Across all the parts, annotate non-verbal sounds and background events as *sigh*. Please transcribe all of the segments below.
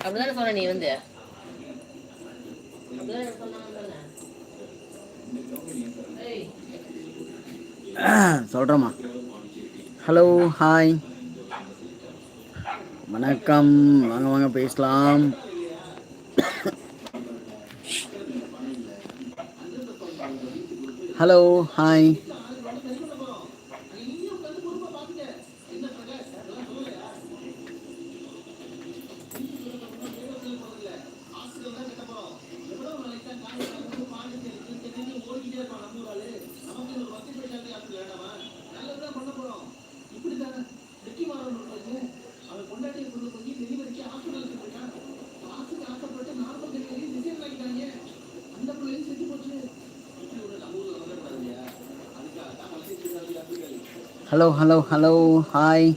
அப்படிதானே சொன்ன நீ வந்து? அப்படிதானே ஹலோ ஹாய் *clears throat* வணக்கம். வாங்க வாங்க பேசலாம். *clears throat* Hello hi hello hello hello hi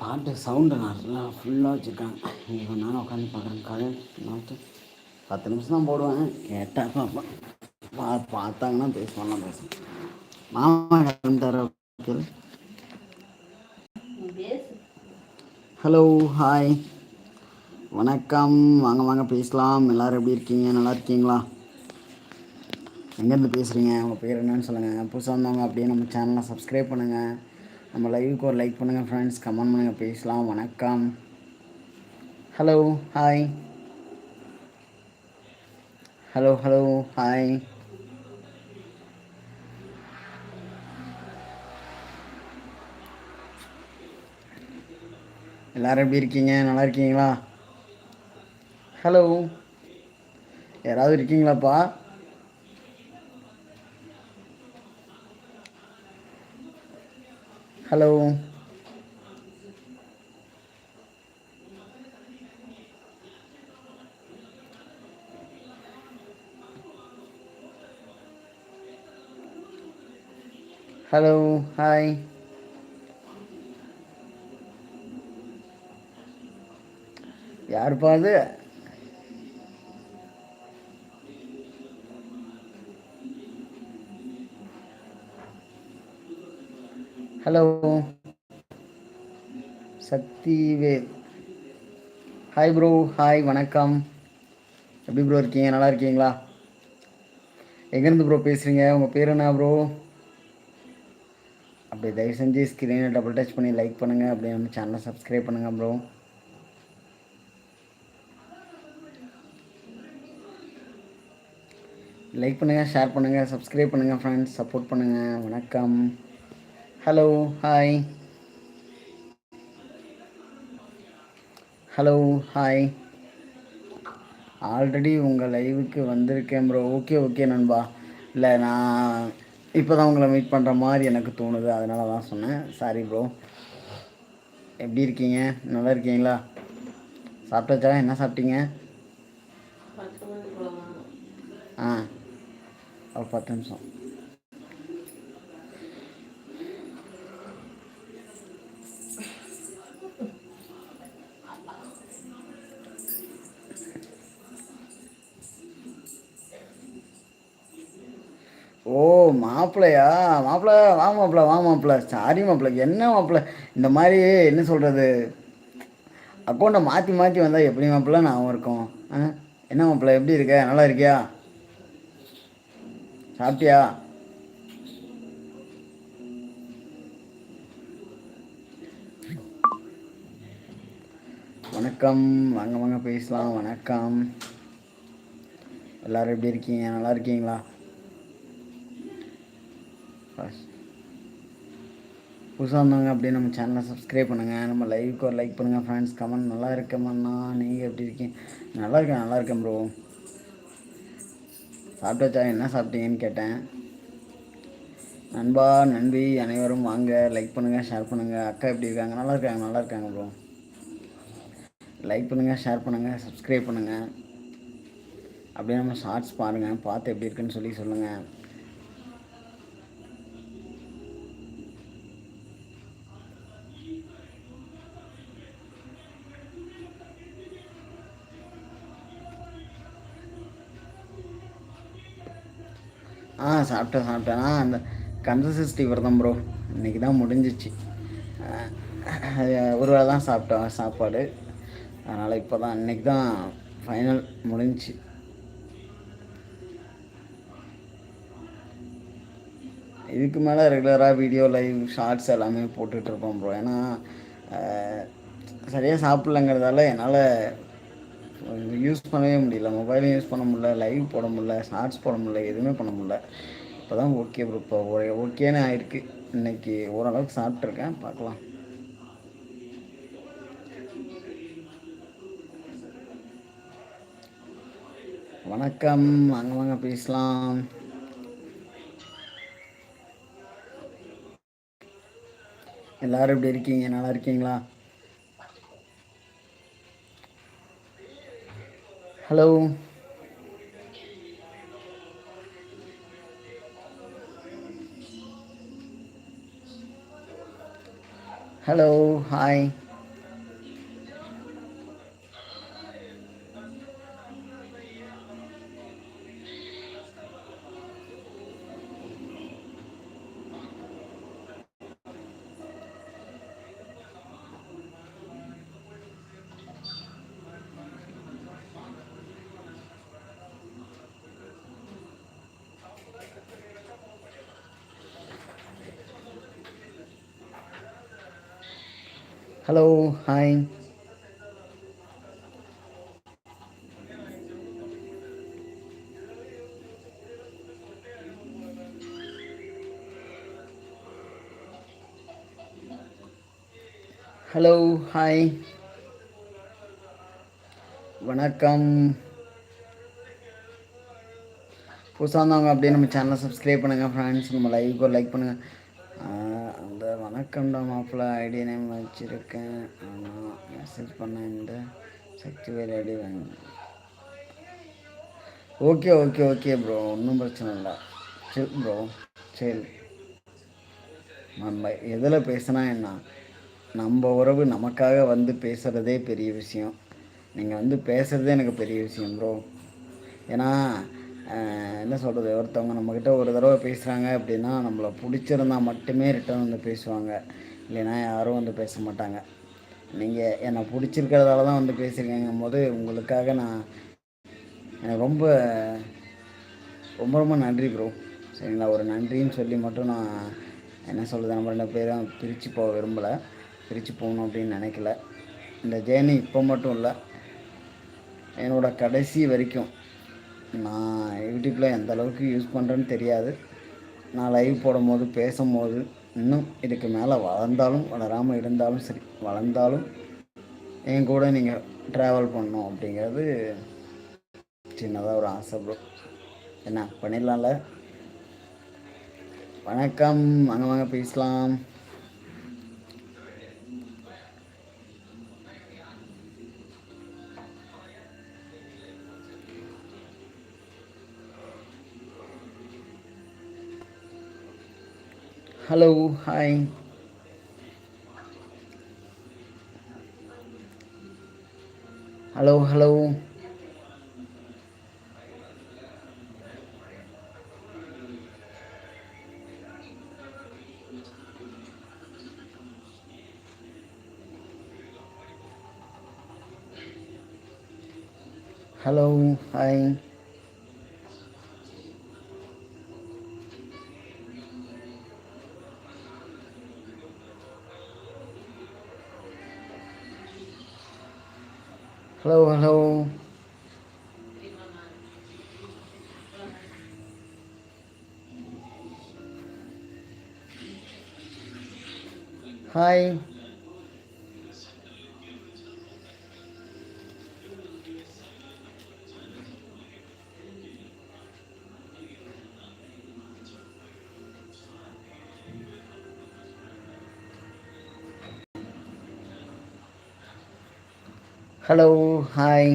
பாட்டு சவுண்டு நல்லா ஃபுல்லாக வச்சுருக்காங்க. இப்போ நானும் உட்காந்து பார்க்குறேன் கதை நாட்டு பத்து நிமிஷம் தான் போடுவேன். கேட்டால் பார்ப்பேன் பா பார்த்தாங்கன்னா பேசுவாங்கலாம் பேசுவேன் மாமா கிளம்பிட்டாரா ஹலோ ஹாய் வணக்கம். வாங்க வாங்க பேசலாம். எல்லோரும் எப்படி இருக்கீங்க? நல்லா இருக்கீங்களா? எங்கேருந்து பேசுகிறீங்க உங்கள் பேர் என்னன்னு சொல்லுங்கள் புதுசாக வந்தவங்க அப்படியே நம்ம சேனலை சப்ஸ்கிரைப் பண்ணுங்கள் நம்ம லைவுக்கு ஒரு லைக் பண்ணுங்கள் ஃப்ரெண்ட்ஸ் கமெண்ட் பண்ணுங்கள் பேசலாம். வணக்கம். Hello hi hello hello hi எல்லாரும் எப்படி இருக்கீங்க? நல்லா இருக்கீங்களா? ஹலோ யாராவது இருக்கீங்களாப்பா? ஹலோ ஹலோ ஹாய் யாருப்பா அது hello Sakthivel. Hi bro hi வணக்கம். எப்படி ப்ரோ இருக்கீங்க? நல்லா இருக்கீங்களா? எங்கேருந்து ப்ரோ பேசுகிறீங்க உங்கள் பேர் என்ன ப்ரோ அப்படியே தயவு செஞ்சு ஸ்க்ரீனை டபுள் டச் பண்ணி லைக் பண்ணுங்கள் அப்படியே நம்ம சேனலை சப்ஸ்கிரைப் பண்ணுங்கள் ப்ரோ லைக் பண்ணுங்கள் ஷேர் பண்ணுங்கள் சப்ஸ்கிரைப் பண்ணுங்கள் ஃப்ரெண்ட்ஸ் சப்போர்ட் பண்ணுங்கள் வணக்கம். Hello hi hello hi already உங்கள் லைவுக்கு வந்திருக்கேன் ப்ரோ ஓகே ஓகே நண்பா. இல்லை நான் இப்போ தான் உங்களை மீட் பண்ணுற மாதிரி எனக்கு தோணுது. அதனால தான் சொன்னேன். சாரி ப்ரோ எப்படி இருக்கீங்க? நல்லா இருக்கீங்களா? சாப்பிட்டாச்சா? என்ன சாப்பிட்டீங்க? ஆ. ஒரு பத்து நிமிஷம். ஓ மாப்பிள்ளையா? மாப்பிள்ள வா மாப்பிள்ள வா மாப்பிள்ள. சாரி மாப்பிள்ள என்ன மாப்பிள்ள? இந்த மாதிரி என்ன சொல்கிறது அக்கௌண்ட்டை மாற்றி மாற்றி வந்தால் எப்படி மாப்பிள்ள? நான் இருக்கும். ஆ? என்ன மாப்பிள்ள? எப்படி இருக்க? நல்லா இருக்கியா? சாப்பிட்டியா? வணக்கம். வாங்க வாங்க பேசலாம். வணக்கம். எல்லாரும் எப்படி இருக்கீங்க? நல்லா இருக்கீங்களா? புதுசாக இருந்தாங்க அப்படியே நம்ம சேனலை சப்ஸ்கிரைப் பண்ணுங்கள் நம்ம லைவுக்கு ஒரு லைக் பண்ணுங்கள் ஃப்ரெண்ட்ஸ் கமெண்ட் நல்லா இருக்கேம்மா நீங்கள் எப்படி இருக்கீங்க? நல்லா இருக்கேன் நல்லா இருக்கேன் ப்ரோ சாப்பிட்டாச்சா? என்ன சாப்பிட்டீங்கன்னு கேட்டேன். நண்பா நன்றி அனைவரும் வாங்க. லைக் பண்ணுங்கள் ஷேர் பண்ணுங்கள் அக்கா எப்படி இருக்காங்க? நல்லா இருக்காங்க நல்லா இருக்காங்க ப்ரோ லைக் பண்ணுங்கள் ஷேர் பண்ணுங்கள் சப்ஸ்கிரைப் பண்ணுங்கள் அப்படியே நம்ம ஷார்ட்ஸ் பாருங்கள் பார்த்து எப்படி இருக்குன்னு சொல்லி சொல்லுங்கள் ஆ சாப்பிட்டேன் சாப்பிட்டேன்னா அந்த கன்சசிஸ்டி விரதம் ப்ரோ இன்றைக்கி தான் முடிஞ்சிச்சு. ஒரு வேளை தான் சாப்பிட்டேன் சாப்பாடு. அதனால் இப்போ தான் இன்றைக்கி தான் ஃபைனல் முடிஞ்சிச்சு. இதுக்கு மேலே ரெகுலராக வீடியோ லைவ் ஷார்ட்ஸ் எல்லாமே போட்டுட்ருப்போம் ப்ரோ ஏன்னா சரியாக சாப்பிட்லங்கிறதால என்னால் யூஸ் பண்ணவே முடியல. மொபைலும் யூஸ் பண்ண முடியல லைவ் போட முடியல ஷார்ட்ஸ் போட முடியல எதுவுமே பண்ண முடியல. இப்போ தான் ஓகே ப்ரோ இப்போ ஓகேன்னு ஆயிருக்கு. இன்றைக்கி ஓரளவுக்கு சாப்பிட்ருக்கேன் பார்க்கலாம். வணக்கம். வாங்க வாங்க பேசலாம். எல்லாரும் எப்படி இருக்கீங்க? நல்லா இருக்கீங்களா? Hello hello hi hello hi hello hi வணக்கம். புதுசாக இருந்தவங்க அப்படியே நம்ம சேனலை சப்ஸ்கிரைப் பண்ணுங்கள் ஃப்ரெண்ட்ஸ் நம்ம லைவுக்கு ஒரு லைக் பண்ணுங்கள் வணக்கம்டா மாப்பிள்ள ஐடி நேம் வச்சுருக்கேன். ஆனால் மெசேஜ் பண்ண இந்த சக்தி வேறு ஐடி வாங்க. ஓகே ஓகே ஓகே ப்ரோ ஒன்றும் பிரச்சனை இல்லை. சரி ப்ரோ சரி நம்ம எதில் பேசினா என்ன? நம்ம உறவு நமக்காக வந்து பேசுகிறதே பெரிய விஷயம். நீங்கள் வந்து பேசுகிறதே எனக்கு பெரிய விஷயம் ப்ரோ ஏன்னா என்ன சொல்கிறது ஒருத்தவங்க நம்மக்கிட்ட ஒரு தடவை பேசுகிறாங்க அப்படின்னா நம்மளை பிடிச்சிருந்தா மட்டுமே ரிட்டர்ன் வந்து பேசுவாங்க. இல்லைன்னா யாரும் வந்து பேச மாட்டாங்க. நீங்கள் என்னை பிடிச்சிருக்கிறதால தான் வந்து பேசுகிறீங்கும் போது உங்களுக்காக நான் எனக்கு ரொம்ப ரொம்ப ரொம்ப நன்றி ப்ரோ சரிங்களா? ஒரு நன்றின்னு சொல்லி மட்டும் நான் என்ன சொல்கிறது நம்ம ரெண்டு பேரும் பிரித்து போக விரும்பலை. பிரித்து போகணும் அப்படின்னு நினைக்கல. இந்த ஜேர்னி இப்போ மட்டும் இல்லை என்னோடய கடைசி வரைக்கும் நான் யூடியூப்பில் எந்த அளவுக்கு யூஸ் பண்ணுறேன்னு தெரியாது. நான் லைவ் போடும்போது பேசும்போது இன்னும் இதுக்கு மேலே வளர்ந்தாலும் வளராமல் இருந்தாலும் சரி வளர்ந்தாலும் என் கூட நீங்கள் ட்ராவல் பண்ணணும் அப்படிங்கிறது சின்னதாக ஒரு ஆசை ப்ரோ என்ன பண்ணிடலாம்ல? வணக்கம். வாங்க வாங்க பேசலாம். Hello hi hello hello hello hi hi hello hi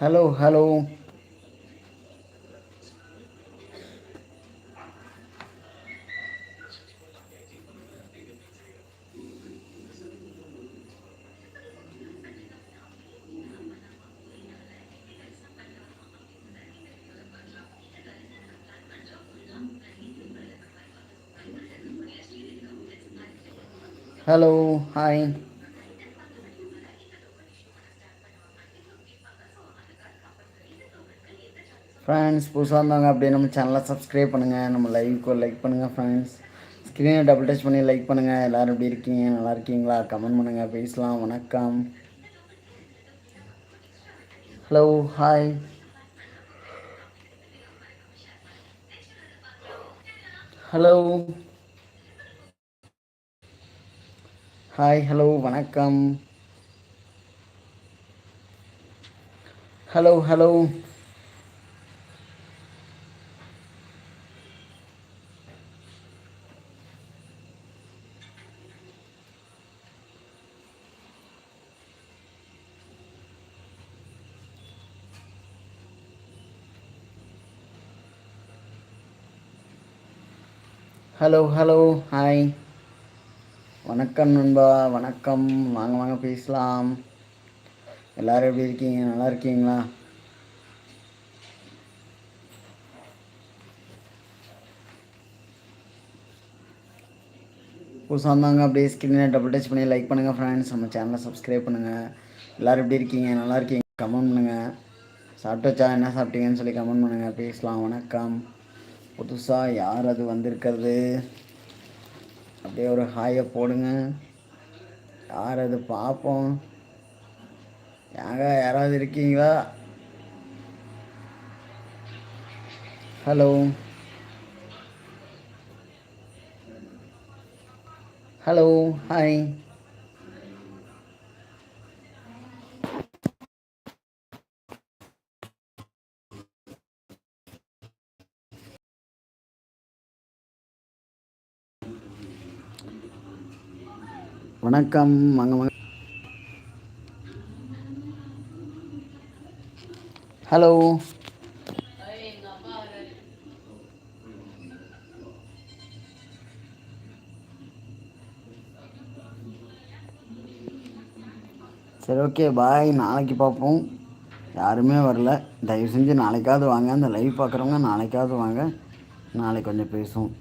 Hello, hello. Hello, hi. Friends புதுசாக இருந்தாங்க அப்படியே நம்ம சேனலை சப்ஸ்கிரைப் பண்ணுங்கள் நம்ம லைவ்க்கு லைக் பண்ணுங்கள் ஃப்ரெண்ட்ஸ் ஸ்க்ரீனை டபுள் டச் பண்ணி லைக் பண்ணுங்கள் எல்லோரும் எப்படி இருக்கீங்க? நல்லா இருக்கீங்களா? கமெண்ட் பண்ணுங்கள் பேசலாம். வணக்கம். Hello hi hello hi hello வணக்கம். Hello hello hello hello hi வணக்கம் நண்பா வணக்கம். வாங்க வாங்க பேசலாம். எல்லோரும் எப்படி இருக்கீங்க? நல்லா இருக்கீங்களா? புதுசாக இருந்தாங்க அப்படியே ஸ்க்ரீனை டபுள் டச் பண்ணி லைக் பண்ணுங்கள் ஃப்ரெண்ட்ஸ் நம்ம சேனலை சப்ஸ்கிரைப் பண்ணுங்கள் எல்லோரும் எப்படி இருக்கீங்க? நல்லா இருக்கீங்க? கமெண்ட் பண்ணுங்கள் சாப்பிட்டு வச்சா என்ன சாப்பிட்டீங்கன்னு சொல்லி கமெண்ட் பண்ணுங்கள் பேசலாம். வணக்கம். புதுசாக யார் அது வந்திருக்கிறது? அப்படியே ஒரு ஹாயை போடுங்க. யார் அது பார்ப்போம் யாங்க யாராவது இருக்கீங்களா? ஹலோ ஹலோ ஹாய் வணக்கம். வாங்க வாங்க. ஹலோ சரி ஓகே பாய் நாளைக்கு பார்ப்போம். யாருமே வரல. தயவு செஞ்சு நாளைக்காவது வாங்க. அந்த லைவ் பார்க்குறவங்க நாளைக்காவது வாங்க. நாளைக்கு கொஞ்சம் பேசுவோம்.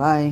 பாய்